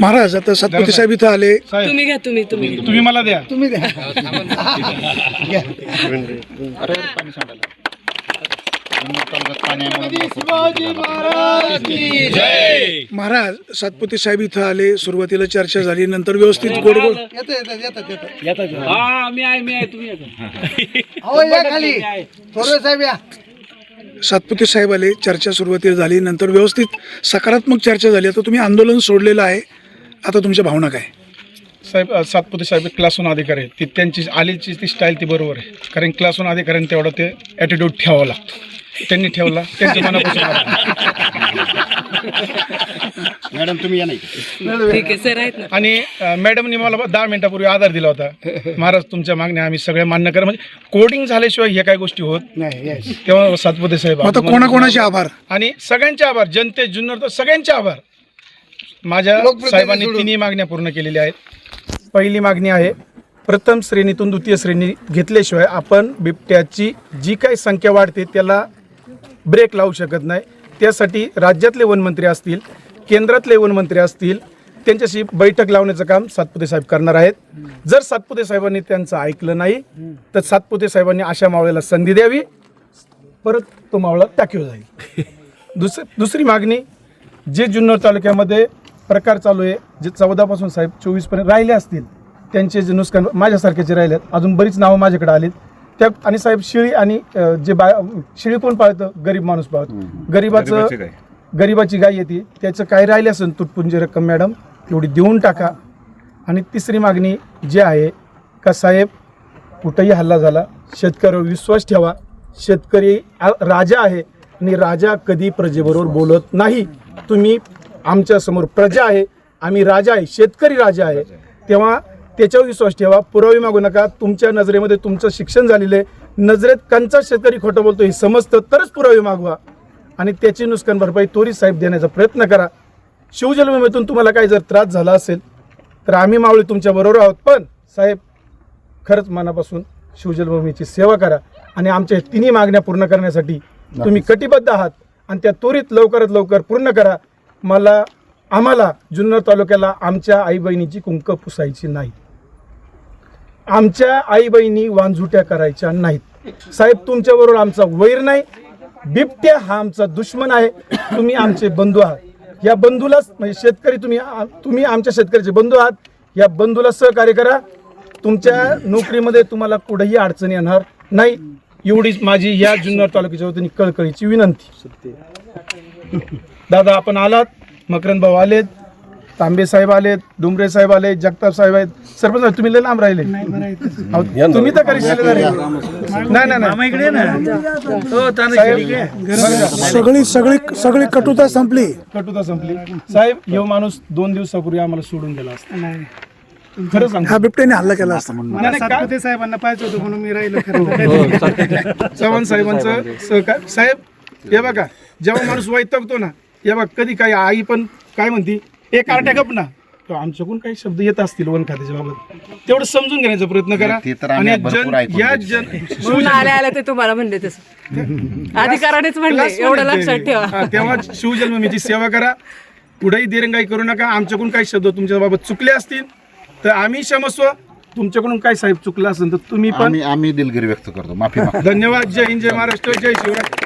महाराज आता सातपती साहेब इथं आले. तुम्ही घ्या तुम्ही तुम्ही. तुम्ही मला द्या. तुम्ही द्या. पाणी महाराज सातपती साहेब इथं आले सुरुवातीला चर्चा झाली नंतर व्यवस्थित गोड गोड मी आहे मी आहे तुम्ही येतो. या खाली. थोडं साहेब या. सातपुते साहेब आले चर्चा सुरुवातीला झाली नंतर व्यवस्थित सकारात्मक चर्चा झाली. आता तुम्ही आंदोलन सोडलेलं आहे. आता तुमच्या भावना काय? साहेब अ, सातपुते साहेब क्लासून अधिकारी आहेत. ती त्यांची आलीची ती स्टाईल ती बरोबर आहे. कारण क्लासून अधिकाऱ्यांनी तेवढा ते ॲटिट्यूड ठेवावा लागतो. त्यांनी ठेवला त्यांच्या मनापासून आला. मॅडम तुम्ही या नाही ठीक आहे सर आहेत ना. आणि अ, मॅडमनी मला दहा मिनिटापूर्वी आधार दिला होता. महाराज तुमच्या मागण्या आम्ही सगळ्या मान्य करा. म्हणजे कोडिंग झाल्याशिवाय हे काय गोष्टी होत? नाही. तेव्हा सातपुते साहेब आता कोणाकोणाचे आभार? आणि सगळ्यांचे आभार. जनते जुन्नर तर सगळ्यांचे आभार. माझ्या साहेबांनी. तिन्ही मागण्या पूर्ण केलेल्या आहेत. पहिली मागणी आहे प्रथम श्रेणीतून द्वितीय श्रेणी घेतल्याशिवाय आपण बिबट्याची जी काही संख्या वाढते त्याला ब्रेक लावू शकत नाही. त्यासाठी राज्यातले वनमंत्री असतील केंद्रातले वनमंत्री असतील त्यांच्याशी बैठक लावण्याचं काम सातपुते साहेब करणार आहेत. जर सातपुते साहेबांनी त्यांचं ऐकलं नाही तर सातपुते साहेबांनी अशा मावळ्याला संधी द्यावी. परत तो मावळा टाकीव जाईल. दुस दुसरी मागणी जे जुन्नर तालुक्यामध्ये प्रकार चालू आहे. जे चौदापासून साहेब चोवीसपर्यंत राहिले असतील त्यांचे जे नुकसान माझ्यासारखे जे राहिले आहेत अजून बरीच नावं माझ्याकडे आलीत. त्या आणि साहेब शिळी आणि जे बा शिळी कोण पाळतं? गरीब माणूस पाळतो. गरीबाचं गरीबाची गाय. येते. त्याचं काय राहिले असेल तुटपुंजी रक्कम मॅडम तेवढी देऊन टाका. आणि तिसरी मागणी जी आहे का साहेब कुठंही हल्ला झाला शेतकऱ्यावर विश्वास ठेवा. शेतकरी राजा आहे आणि राजा कधी प्रजेबरोबर बोलत नाही. तुम्ही आमच्यासमोर प्रजा आहे. आम्ही राजा आहे शेतकरी राजा आहे. तेव्हा त्याच्यावर विश्वास ठेवा पुरावे मागू नका. तुमच्या नजरेमध्ये तुमचं शिक्षण झालेलं आहे. नजरेत कंचा शेतकरी खोटं बोलतो हे समजतं तरच पुरावे मागवा. आणि त्याची नुकसान भरपाई त्वरित साहेब देण्याचा प्रयत्न करा. शिवजन्मभूमीतून तुम्हाला काही जर त्रास झाला असेल तर आम्ही मावळी तुमच्या बरोबर आहोत. पण साहेब खरंच मनापासून शिवजन्मभूमीची सेवा करा. आणि आमच्या तिन्ही मागण्या पूर्ण करण्यासाठी तुम्ही कटिबद्ध आहात. आणि त्या त्वरित लवकरात लवकर पूर्ण करा. मला आम्हाला जुन्नर तालुक्याला आमच्या आई बहिणीची कुंक पुसायची नाही. आमच्या आई बहिणी वांझुट्या करायच्या नाहीत. साहेब तुमच्याबरोबर आमचा वैर नाही. बिबट्या हा आमचा दुश्मन आहे. तुम्ही आमचे बंधू आहात. या बंधूलाच म्हणजे शेतकरी तुम्ही तुम्ही आमच्या शेतकऱ्याचे बंधू आहात. या बंधूला सहकार्य करा. तुमच्या नोकरीमध्ये तुम्हाला कुठेही अडचण येणार नाही. एवढीच माझी या जुन्नर तालुक्याच्या वतीने कळकळीची विनंती. दादा आपण आलात. मकरंद भाऊ आलेत. तांबे साहेब आलेत डुमरे साहेब आले जगताप साहेब आहेत. सरपंच साहेब, तुम्ही लय लांब राहिले. अहो, तुम्ही तर आहे. नाही. नाही का? सगळी सगळी सगळी कटुता संपली. कटुता संपली. साहेब ह्यो माणूस दोन दिवसापूर्वी आम्हाला सोडून गेला असता. खरं सांगतो. हा बिबट्याने हल्ला केला असता. नाही, सातपुते साहेबांना पाहिजे होतं म्हणून मी राहिलो खरं चव्हाण साहेबांचं सहकार. साहेब हे बघा जेव्हा माणूस वैतकतो ना हे बघा कधी काही आई पण काय म्हणती? एक आरट्या गप ना. आमच्याकडून काही शब्द येत असतील वन खात्याच्या बाबत. तेवढं समजून घेण्याचा प्रयत्न करा. ते तर आम्ही आणि भरपूर जन ऐकून या घेतलं. जन म्हणून आले आले ते तुम्हाला म्हणले तसं. अधिकारानेच म्हणले क्लास एवढं मध्ये लक्षात ते. ठेवा. हा, तेव्हा शिवजन्ममीची सेवा करा. पुढेही दिरंगाई करू नका. आमच्याकडून काही शब्द तुमच्या बाबत चुकले असतील तर आम्ही क्षमस्व. तुमच्याकडून काय साहेब चुकलं असेल तर तुम्ही पण आम्ही आम्ही दिलगिरी व्यक्त करतो. माफी मागतो. धन्यवाद. जय हिंद जय महाराष्ट्र जय शिवराय.